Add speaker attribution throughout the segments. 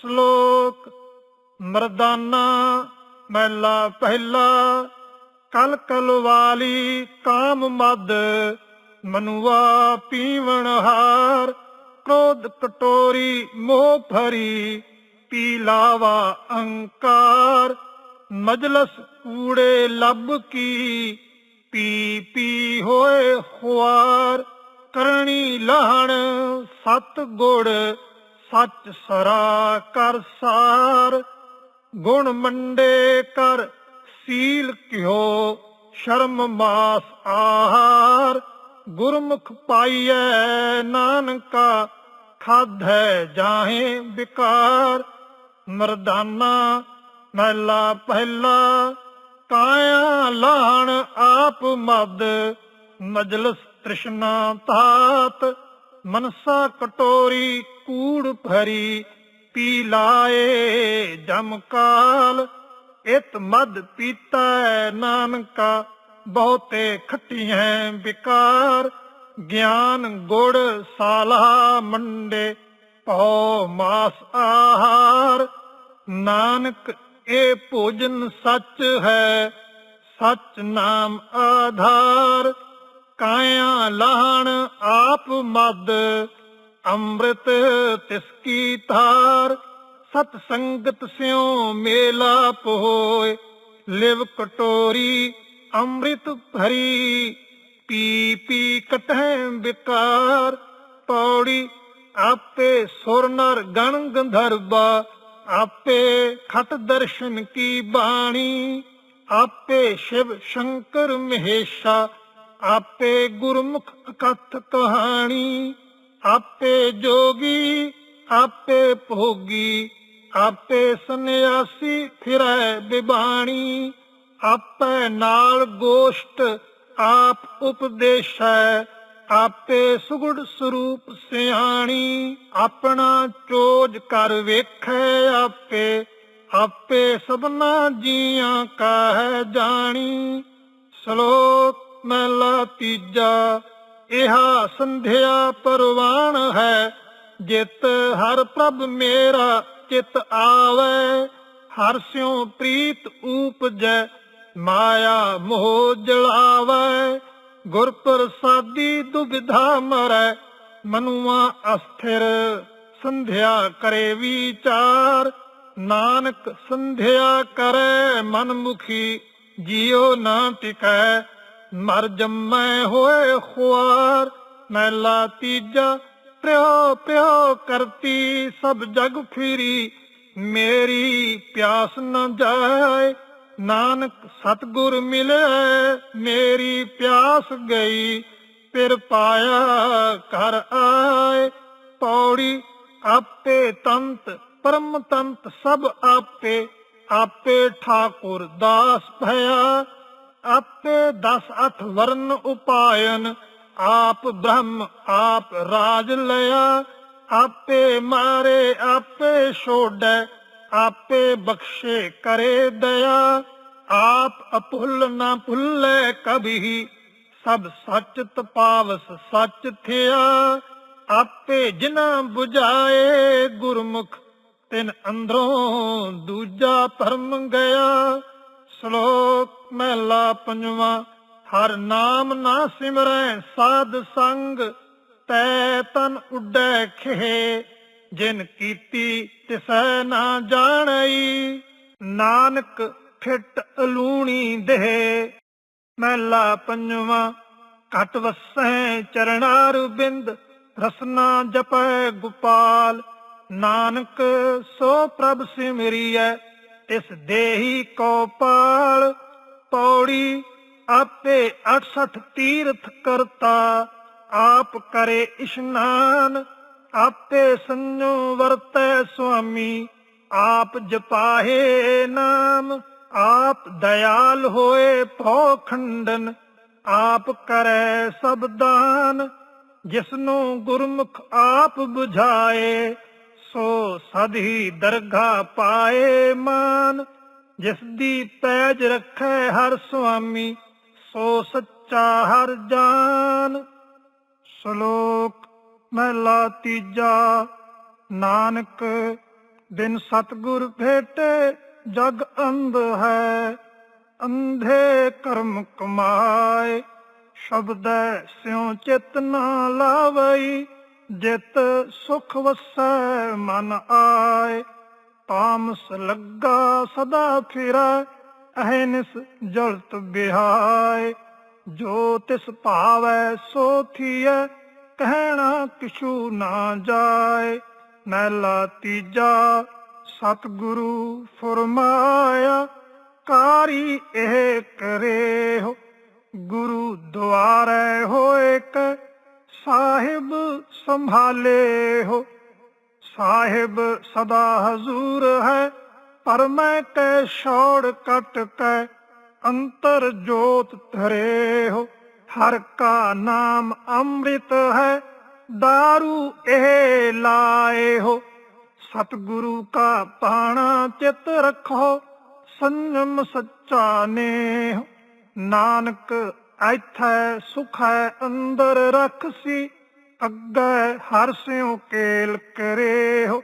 Speaker 1: ਸ਼ਲੋਕ ਮਰਦਾਨਾ ਮਹਿਲਾ ਪਹਿਲਾ, ਕਲ ਕਲ ਵਾਲੀ ਕਾਮ ਮਦ ਮਨੁਆ ਪੀਵਣ ਹਾਰ, ਕ੍ਰੋਧ ਕਟੋਰੀ ਮੋਹ ਭਰੀ, ਪੀ ਲਾਵਾ ਅੰਕਾਰ, ਮਜਲਸ ਕੂੜੇ ਲੱਭ ਕੀ, ਪੀ ਪੀ ਹੋਏ ਖੁਆਰ ਕਰਣੀ ਲਾਹਣ ਸਤ ਗੁੜ ਸੱਚ ਸਰਾ ਕਰ ਸਾਰ, ਗੁਣ ਮੰਡੇ ਕਰ, ਸੀਲ ਕਿਓ ਸ਼ਰਮ ਮਾਸ ਆਹਾਰ। ਗੁਰਮੁਖ ਪਾਈਐ ਨਾਨਕਾ, ਖਾਧੈ ਜਾਹੇ ਵਿਕਾਰ। ਮਰਦਾਨਾ ਮਹਿਲਾ ਪਹਿਲਾ, ਕਾਇਆ ਲਾਣ ਆਪ ਮਦ, ਮਜਲਸ ਤ੍ਰਿਸ਼ਨਾ ਤਾਤ ਮਨਸਾ ਕਟੋਰੀ ਕੂੜ ਭਰੀ, ਪੀ ਲਾਏ ਜਮ ਕਾਲ। ਇਤ ਮਦ ਪੀਤਾ ਨਾਨਕਾ, ਬਹੁਤੇ ਖੱਟੀਆਂ ਵਿਕਾਰ। ਗਿਆਨ ਗੁੜ ਸਾਲਾ ਮੰਡੇ, ਭਉ ਮਾਸ ਆਹਾਰ। ਨਾਨਕ, ਇਹ ਭੋਜਨ ਸੱਚ ਹੈ, ਸਚ ਨਾਮ ਆਧਾਰ। ਕਾਇਆ ਲਾਹਣ ਆਪ ਮਦ, ਅੰਮ੍ਰਿਤ ਤਿਸ ਕੀ ਧਾਰ, ਸਤ ਸੰਗਤ ਸਿਉ ਮੇਲਾਪ ਹੋਏ ਲਿਵ ਕਟੋਰੀ ਅੰਮ੍ਰਿਤ ਭਰੀ, ਪੀ ਪੀ ਕਟਹਿ ਵਿਕਾਰ ਪੌੜੀ ਆਪੇ ਸੁਰ ਨਰ ਗਣ ਗੰਧਰਵਾ ਆਪੇ ਖਤ ਦਰਸ਼ਨ ਕੀ ਬਾਣੀ, ਆਪੇ ਸ਼ਿਵ ਸ਼ੰਕਰ ਮਹੇਸ਼ਾ ਆਪੇ ਗੁਰਮੁਖ ਕਥ ਕਹਾਣੀ, ਆਪੇ ਜੋਗੀ, ਆਪੇ ਭੋਗੀ, ਆਪੇ ਸੰਨਿਆਸੀ ਫਿਰੈ ਬਿਬਾਣੀ, ਆਪੇ ਨਾਲ ਗੋਸ਼ਟ ਆਪ ਉਪਦੇਸ਼ੈ, ਆਪੇ ਸੁਗੜ ਸਰੂਪ ਸਿਆਣੀ, ਆਪਣਾ ਚੋਜ ਕਰ ਵੇਖੈ ਆਪੇ ਆਪੇ ਸਭਨਾ ਜੀਆਂ ਕਾ ਹੈ ਜਾਣੀ, ਸ਼ਲੋਕ ਮਹਿਲਾ ਤੀਜਾ, ਇਹਾ ਸੰਧਿਆ ਪਰਵਾਨ ਹੈ। ਜਿਤ ਹਰ ਪ੍ਰਭ ਮੇਰਾ ਚਿਤ ਆਵੇ, ਹਰ ਸਿਉ ਪ੍ਰੀਤ ਊਪਜੈ, ਮਾਇਆ ਮੋਹ ਜਲਾਵੇ। ਗੁਰ ਪ੍ਰਸਾਦੀ ਦੁਬਿਧਾ ਮਰੈ, ਮਨੁਆ ਅਸਥਿਰ, ਸੰਧਿਆ ਕਰੇ ਵਿਚਾਰ। ਨਾਨਕ ਸੰਧਿਆ ਕਰੇ ਮਨ ਮੁਖੀ ਜਿਉ ਨਾ ਟਿਕੈ ਮਰ ਜੰਮੈ ਹੋਏ ਖੁਆਰ ਮਹਿਲਾ ਤੀਜਾ, ਪਿਓ ਪਿਓ ਕਰਤੀ ਸਭ ਜਗ ਫਿਰੀ। ਮੇਰੀ ਪਿਆਸ ਨਾ ਜਾਏ, ਨਾਨਕ ਸਤਗੁਰ ਮਿਲਿਆ ਮੇਰੀ ਪਿਆਸ ਗਈ। ਫਿਰ ਪਾਇਆ ਘਰ ਆਏ, ਪੌੜੀ ਆਪੇ ਤੰਤ, ਪਰਮ ਤੰਤ ਸਭ ਆਪੇ ਆਪੇ ਠਾਕੁਰ ਦਾਸ ਭਇਆ। ਆਪੇ ਦਸ ਅਥ ਵਰਨ ਉਪਾਇਨ, ਆਪ ਬ੍ਰਹਮ ਆਪ ਰਾਜ ਲਿਆ। ਆਪੇ ਮਾਰੇ, ਆਪੇ ਛੋੜੈ, ਆਪੇ ਬਖਸ਼ੇ ਕਰੇ ਦਇਆ। ਆਪ ਅਭੁੱਲ ਨਾ ਭੁੱਲੇ ਕਬੀ ਸਭ ਸੱਚ ਤਪਾਵਸ ਸੱਚ ਥਿਆ। ਆਪੇ ਜਿਨਾ 부ਝਾਏ ਗੁਰਮੁਖ, ਤਿਨ ਅੰਦਰੋਂ ਦੂਜਾ ਭਰਮ ਗਿਆ। ਸ਼ਲੋਕ ਮਹਿਲਾ ਪੰਜਵਾਂ, ਹਰ ਨਾਮ ਨਾ ਸਿਮਰੈ ਸਾਧ ਸੰਗ, ਤੈ ਤਨ ਉੱਡੈ ਖੇ ਜਿਨ ਕੀਤੀ ਤਿਸੈ ਨਾ ਜਾਣਈ ਨਾਨਕ ਫਿੱਟ ਅਲੂਣੀ ਦੇ ਮਹਿਲਾ ਪੰਜਵਾਂ, ਘਟ ਵਸੈ ਚਰਨਾਰ ਬਿੰਦ ਰਸਨਾ ਜਪੈ ਗੋਪਾਲ, ਨਾਨਕ ਸੋ ਪ੍ਰਭ ਸਿਮਰਿਐ ਇਸ ਦੇਹੀ ਕੋ ਪਾਲ ਪੌੜੀ ਆਪੇ 68 ਤੀਰਥ ਕਰਤਾ, ਆਪ ਕਰੇ ਇਸ਼ਨਾਨ, ਆਪੇ ਸੰਜੋ ਵਰਤੈ ਸੁਆਮੀ, ਆਪ ਜਪਾਹੇ ਨਾਮ, ਆਪ ਦਇਆਲ ਹੋਏ ਭੋ ਖੰਡਨ ਆਪ ਕਰੈ ਸਭ ਦਾਨ ਜਿਸਨੂੰ ਗੁਰਮੁਖ ਆਪ 부ਝਾਏ ਸੋ ਸਦੀ ਦਰਗਾ ਪਾਏ ਮਾਨ, ਜਿਸ ਦੀ ਪੈਜ ਰੱਖੈ ਹਰ ਸੁਆਮੀ, ਸੋ ਸੱਚਾ ਹਰ ਜਾਨ। ਸ਼ਲੋਕ ਮਹਿਲਾ ਤੀਜਾ, ਨਾਨਕ ਬਿਨ ਸਤਗੁਰ ਭੇਟੇ, ਜਗ ਅੰਧ ਹੈ, ਅੰਧੇ ਕਰਮ ਕਮਾਏ, ਸ਼ਬਦ ਸਿਉ ਚਿਤ ਨਾ ਲਾਵਈ। ਜਿਤ ਸੁਖ ਵਸੈ ਮਨ ਆਏ, ਤਾਮਸ ਲੱਗਾ ਸਦਾ ਫਿਰੈ ਅਹਨਿਸ ਜਲਤ ਬਿਹਾਏ। ਜੋ ਤਿਸ ਭਾਵੈ ਸੋ ਥੀਐ, ਕਹਿਣਾ ਕਿਛੂ ਨਾ ਜਾਏ। ਮਹਿਲਾ ਤੀਜਾ, ਸਤਿਗੁਰੂ ਫਰਮਾਇਆ, ਕਾਰੀ ਇਹ ਕਰੇ ਹੋ ਗੁਰੂ ਦੁਆਰੇ ਹੋਏ ਕ ਸਾਹਿਬ ਸੰਭਾਲੇ ਹੋ। ਸਾਹਿਬ ਸਦਾ ਹਜ਼ੂਰ ਹੈ, ਪਰ ਮੈਂ ਕੈ ਛੋੜ ਕਟ ਕੈ, ਅੰਤਰ ਜੋਤ ਧਰੇ ਹੋ। ਹਰ ਕਾ ਨਾਮ ਅੰਮ੍ਰਿਤ ਹੈ दारू ਇਹ ਲਾਏ ਹੋ। ਸਤਿਗੁਰੂ ਕਾ ਪਾਣਾ ਚਿਤ ਰੱਖੋ ਸੰਜਮ ਸੱਚਾ ਨੇ ਨਾਨਕ ਐਥੈ ਹੈ ਅੰਦਰ ਰਖਸੀ ਅੱਗੇ ਹਰ ਸਿਉ ਕੇਲ ਕਰੇ ਹੋ।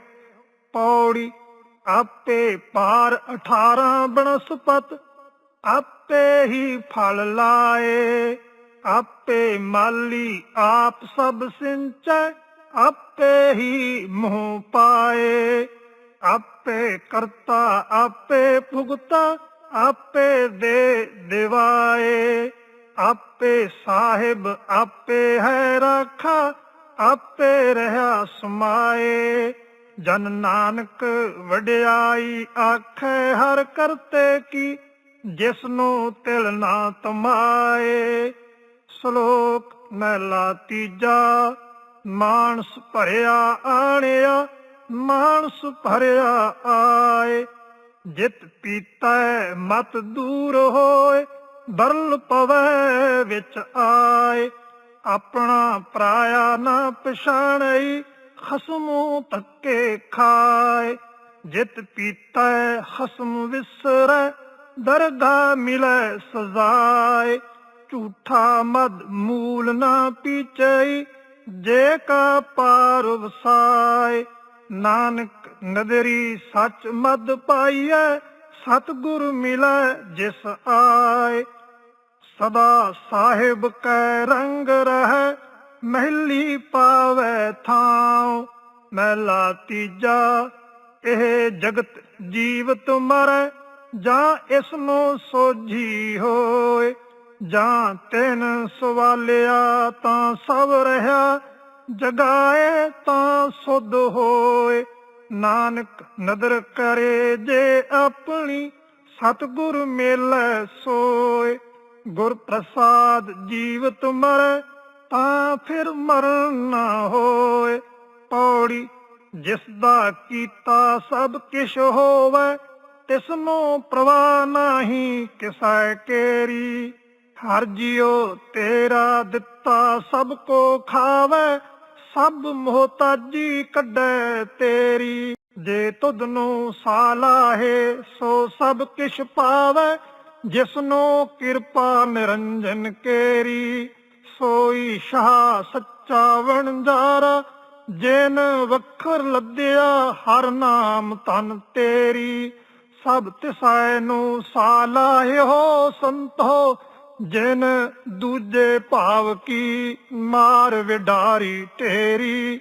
Speaker 1: ਪੌੜੀ ਆਪੇ ਪਾਰ 18 ਬਨਸਪਤ, ਆਪੇ ਹੀ ਫਲ ਲਾਏ। ਆਪੇ ਮਾਲੀ ਆਪ ਸਭ ਸਿੰਚੈ, ਆਪੇ ਹੀ ਮੋਹ ਪਾਏ। ਆਪੇ ਕਰਤਾ, ਆਪੇ ਭੁਗਤਾ, ਆਪੇ ਦੇ ਦਿਵਾਏ। ਆਪੇ ਸਾਹਿਬ, ਆਪੇ ਹੈ ਰਾਖਾ ਆਪੇ ਰਹਾ ਸਮਾਏ, ਜਨ ਨਾਨਕ ਵਡਿਆਈ ਆਖੇ, ਹਰ ਕਰਤੇ ਕੀ ਜਿਸ ਨੂੰ ਤਿਲ ਨਾ ਤਮਾਏ। ਸ਼ਲੋਕ ਮਹਿਲਾ ਤੀਜਾ, ਮਾਨਸ ਭਰਿਆ ਆਣਿਆ, ਮਾਨਸ ਭਰਿਆ ਆਏ। ਜਿਤ ਪੀਤਾ ਮਤ ਦੂਰ ਹੋਏ ਬਰਲ ਪਵੈ ਵਿੱਚ ਆਏ। ਆਪਣਾ ਪਰਾਇਆ ਨਾ ਪਛਾਣਈ, ਖਸਮੂ ਤੱਕੇ ਖਾਏ। ਜਿਤ ਪੀਤਾ, ਖਸਮ ਵਿਸਰੈ, ਦਰਗਾ ਮਿਲੈ ਸਜ਼ਾਏ। ਝੂਠਾ ਮਦ ਮੂਲ ਨਾ ਪੀਚਈ, ਜੇ ਕਾ ਪਾਰ ਵਸਾਏ। ਨਾਨਕ ਨਦਰੀ ਸੱਚ ਮਦ ਪਾਈਐ, ਸਤਿਗੁਰ ਮਿਲੈ ਜਿਸ ਆਏ। ਸਦਾ ਸਾਹਿਬ ਕੈ ਰੰਗ ਰਹਿ, ਮਹਿਲੀ ਪਾਵੇ ਥਾਉ। ਮਹਿਲਾ ਤੀਜਾ, ਇਹ ਜਗਤ ਜੀਵਤ ਮਰੈ, ਜਾਂ ਇਸ ਨੂੰ ਸੋਝੀ ਹੋਏ। ਜਾਂ ਤੈਨ ਸਵਾਲਿਆ ਤਾਂ ਸਭ ਰਹਾ ਜਗਾਏ ਤਾਂ ਸੁਧ ਹੋਏ। ਨਾਨਕ ਨਦਰ ਕਰੇ ਜੇ ਆਪਣੀ, ਸਤਿਗੁਰ ਮੇਲੇ ਸੋਏ। ਗੁਰ ਪ੍ਰਸਾਦ ਜੀਵਤ ਮਰੈ ਤਾਂ ਫਿਰ ਮਰਨ ਨਾ ਹੋਏ। ਪੌੜੀ ਜਿਸ ਦਾ ਕੀਤਾ ਸਭ ਕਿਛ ਹੋਵੇ, ਤਿਸ ਨੂੰ ਪ੍ਰਵਾਹ ਨਹੀਂ ਕਿਸੈ ਕੇਰੀ। ਹਰ ਜਿਉ ਤੇਰਾ ਦਿੱਤਾ ਸਭ ਕੋ ਖਾਵੇ, ਸਭ ਮੋਹਤਾਜੀ ਕੱਢੈ ਤੇਰੀ। ਜੇ ਤੁਧ ਨੂੰ ਸਾਲਾਹੇ ਸੋ ਸਭ ਕਿਛ ਪਾਵੇ ਜਿਸ ਕਿਰਪਾ ਨਿਰੰਜਨ ਕੇਰੀ, ਸੋਈ ਸ਼ਾਹ ਸੱਚਾ ਵਣਜਾਰਾ, ਜਿਨ ਵਖਰ ਲੱਦਿਆ ਹਰ ਨਾਮ ਤਨ ਤੇਰੀ। ਸਭ ਤਿਸੈ ਨੂੰ ਸਾਲਾਹਿਓ ਸੰਤੋ, ਜਿਨ ਦੂਜੇ ਭਾਵ ਕੀ ਮਾਰ ਵਿਡਾਰੀ ਢੇਰੀ